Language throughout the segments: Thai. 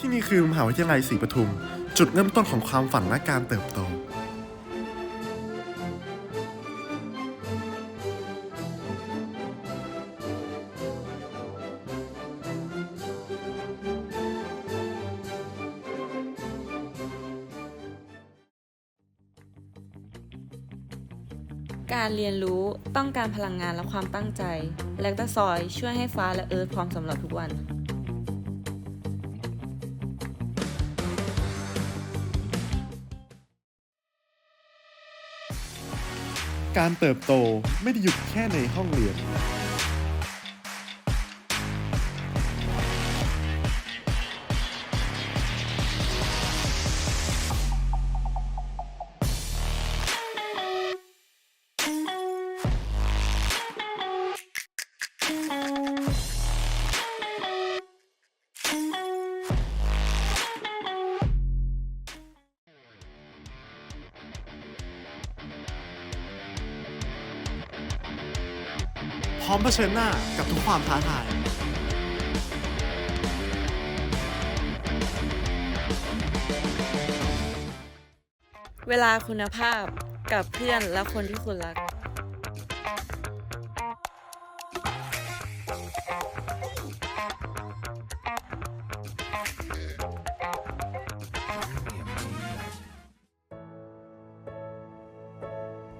ที่นี่คือมหาวิทยาลัยศรีปทุม จุดเริ่มต้นของความฝันและการเติบโต การเรียนรู้ต้องการพลังงานและความตั้งใจ แลคตาซอยช่วยให้ฟ้าและเอิร์ธพร้อมสำหรับทุกวัน การเติบโตไม่ได้หยุดแค่ในห้องเรียน ร้อมเผชิญหน้ากับทุกความท้าทาย เวลาคุณภาพกับเพื่อนและคนที่คุณรัก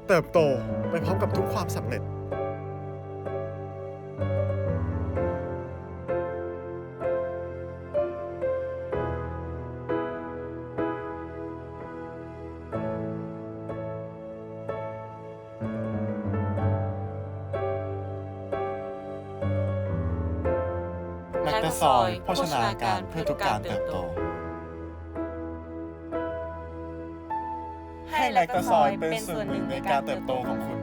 เติบโตไปพร้อมกับทุกความสำเร็จ แลคตาซอยโภชนาการเพื่อทุกการเติบโต ให้แลคตาซอยเป็นส่วนหนึ่งในการเติบโตของคุณ